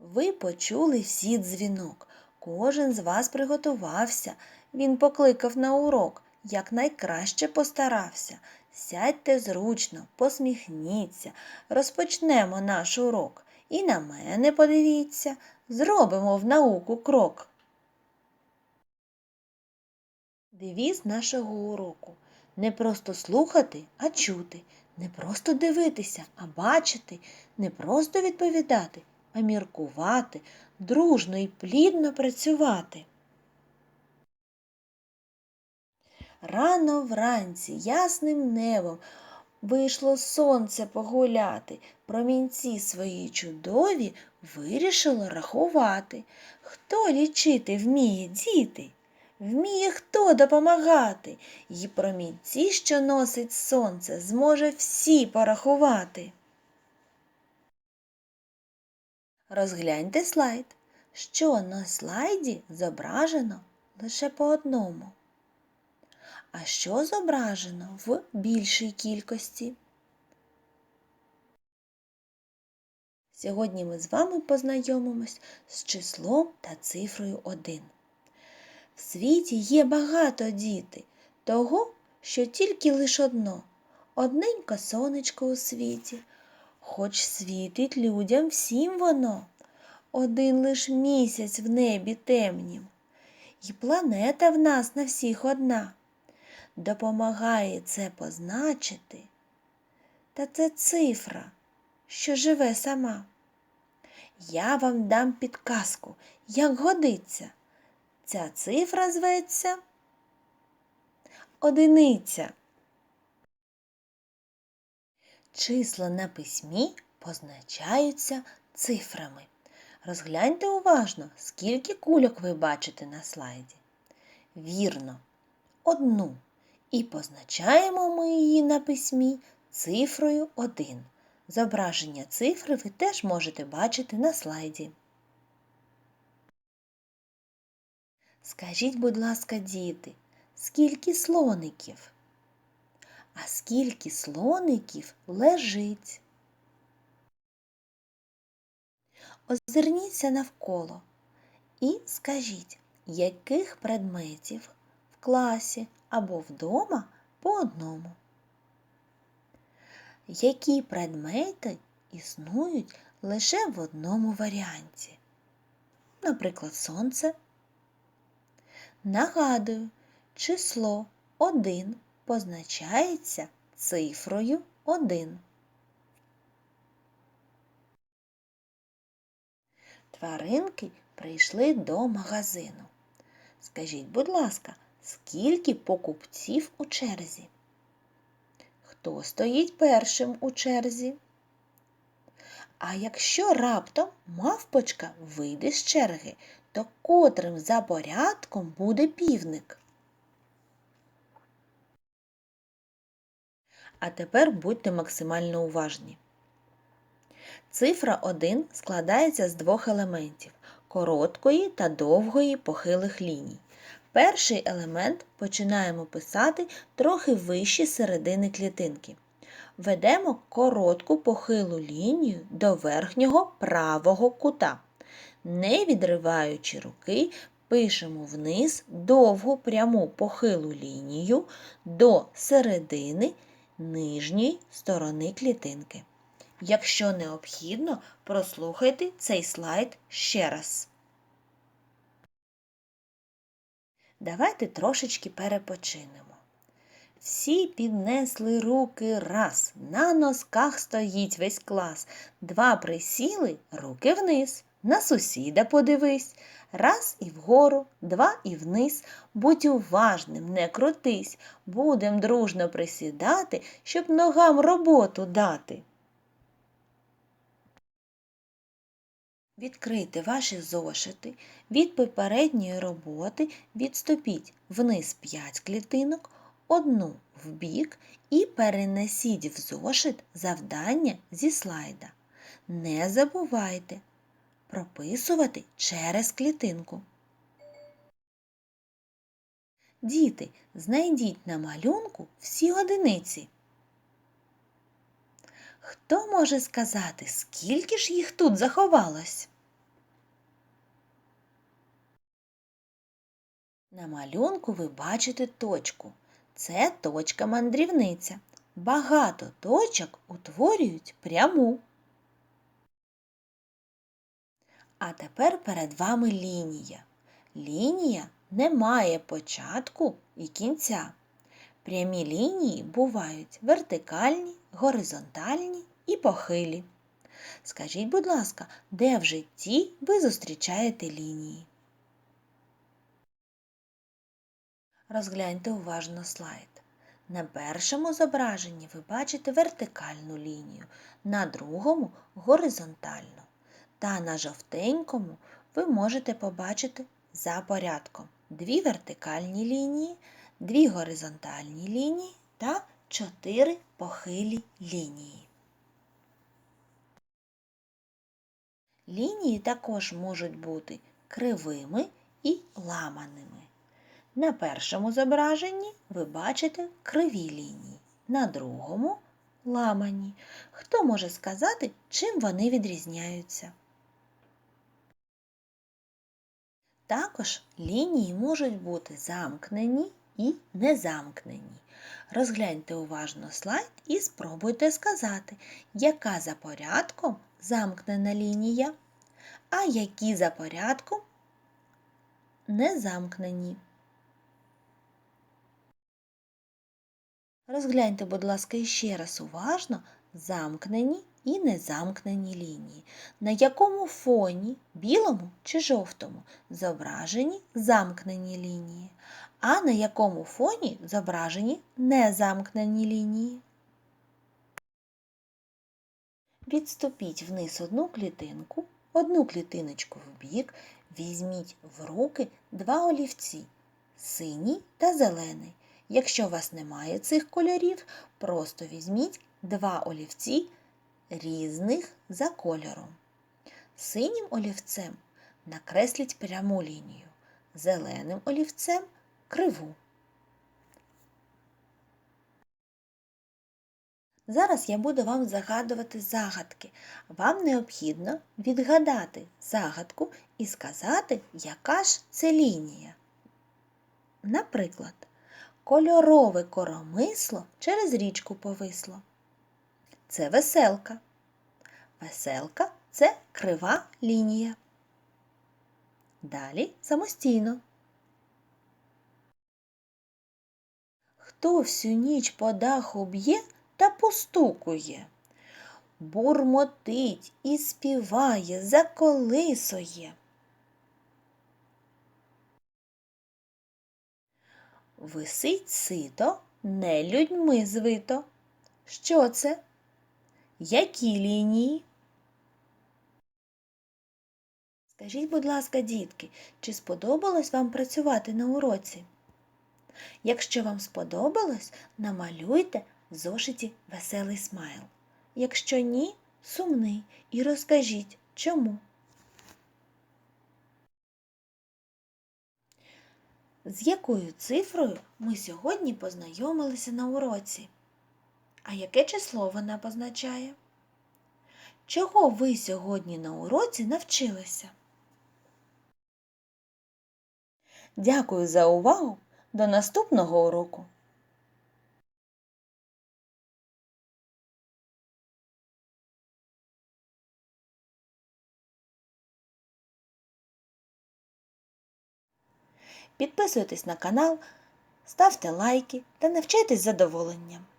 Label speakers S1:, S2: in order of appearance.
S1: Ви почули всі дзвінок. Кожен з вас приготувався. Він покликав на урок, як найкраще постарався. Сядьте зручно, посміхніться, розпочнемо наш урок. І на мене подивіться, зробимо в науку крок. Девіз нашого уроку не просто слухати, а чути, не просто дивитися, а бачити, не просто відповідати, а міркувати, дружно і плідно працювати. Рано вранці ясним небом вийшло сонце погуляти, промінці свої чудові вирішило рахувати. Хто лічити вміє діти? Вміє хто допомагати, І промінці, що носить сонце, зможе всі порахувати. Розгляньте слайд. Що на слайді зображено лише по одному. А що зображено в більшій кількості? Сьогодні ми з вами познайомимось з числом та цифрою 1. В світі є багато діти, того, що тільки лиш одно, одненько сонечко у світі, хоч світить людям всім воно, один лиш місяць в небі темнім, і планета в нас на всіх одна. Допомагає це позначити, та це цифра, що живе сама. Я вам дам підказку, як годиться. Ця цифра зветься одиниця. Числа на письмі позначаються цифрами. Розгляньте уважно, скільки кульок ви бачите на слайді. Вірно, одну. І позначаємо ми її на письмі цифрою 1. Зображення цифри ви теж можете бачити на слайді. Скажіть, будь ласка, діти, скільки слоників? А скільки слоників лежить? Озирніться навколо і скажіть, яких предметів в класі або вдома по одному? Які предмети існують лише в одному варіанті? Наприклад, сонце. Нагадую, число 1 позначається цифрою 1. Тваринки прийшли до магазину. Скажіть, будь ласка, скільки покупців у черзі? Хто стоїть першим у черзі? А якщо раптом мавпочка вийде з черги, то котрим за порядком буде півник? А тепер будьте максимально уважні. Цифра 1 складається з двох елементів короткої та довгої похилих ліній. Перший елемент починаємо писати трохи вище середини клітинки. Ведемо коротку похилу лінію до верхнього правого кута. Не відриваючи руки, пишемо вниз довгу пряму похилу лінію до середини нижньої сторони клітинки. Якщо необхідно, прослухайте цей слайд ще раз. Давайте трошечки перепочинемо. Всі піднесли руки раз, на носках стоїть весь клас. Два присіли, руки вниз, на сусіда подивись. Раз і вгору, два і вниз. Будь уважним, не крутись, будем дружно присідати, щоб ногам роботу дати. Відкрийте ваші зошити, від попередньої роботи відступіть вниз 5 клітинок, одну вбік і перенесіть в зошит завдання зі слайда. Не забувайте прописувати через клітинку. Діти, знайдіть на малюнку всі одиниці. Хто може сказати, скільки ж їх тут заховалось? На малюнку ви бачите точку. Це точка мандрівниця. Багато точок утворюють пряму. А тепер перед вами лінія. Лінія не має початку і кінця. Прямі лінії бувають вертикальні, горизонтальні і похилі. Скажіть, будь ласка, де в житті ви зустрічаєте лінії? Розгляньте уважно слайд. На першому зображенні ви бачите вертикальну лінію, на другому горизонтальну. Та на жовтенькому ви можете побачити за порядком дві вертикальні лінії, дві горизонтальні лінії та чотири похилі лінії. Лінії також можуть бути кривими і ламаними. На першому зображенні ви бачите криві лінії, на другому ламані. Хто може сказати, чим вони відрізняються? Також лінії можуть бути замкнені і незамкнені. Розгляньте уважно слайд і спробуйте сказати, яка за порядком замкнена лінія, а які за порядком не замкнені. Розгляньте, будь ласка, іще раз уважно замкнені і незамкнені лінії, на якому фоні, білому чи жовтому, зображені замкнені лінії, а на якому фоні зображені незамкнені лінії. Відступіть вниз одну клітинку, одну клітиночку в бік, візьміть в руки два олівці синій та зелений. Якщо у вас немає цих кольорів, просто візьміть два олівці різних за кольором. Синім олівцем накресліть пряму лінію, зеленим олівцем криву. Зараз я буду вам загадувати загадки. Вам необхідно відгадати загадку і сказати, яка ж це лінія. Наприклад, кольорове коромисло через річку повисло. Це веселка. Веселка це крива лінія. Далі самостійно. Хто всю ніч по даху б'є та постукує, бурмотить і співає, заколисує. Висить сито, не людьми звито. Що це? Які лінії? Скажіть, будь ласка, дітки, чи сподобалось вам працювати на уроці? Якщо вам сподобалось, намалюйте в зошиті веселий смайл. Якщо ні, сумний і розкажіть, чому. З якою цифрою ми сьогодні познайомилися на уроці? А яке число вона позначає? Чого ви сьогодні на уроці навчилися? Дякую за увагу! До наступного уроку! Підписуйтесь на канал, ставте лайки та навчайтесь задоволенням.